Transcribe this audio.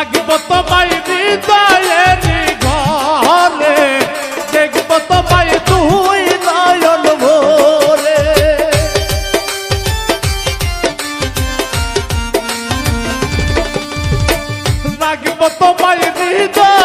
থাকব তোমায় হৃদয়ের ঘরে। দেখব তোমায় তুই নয়ন ভোরে। রাখব তোমায় হৃদয়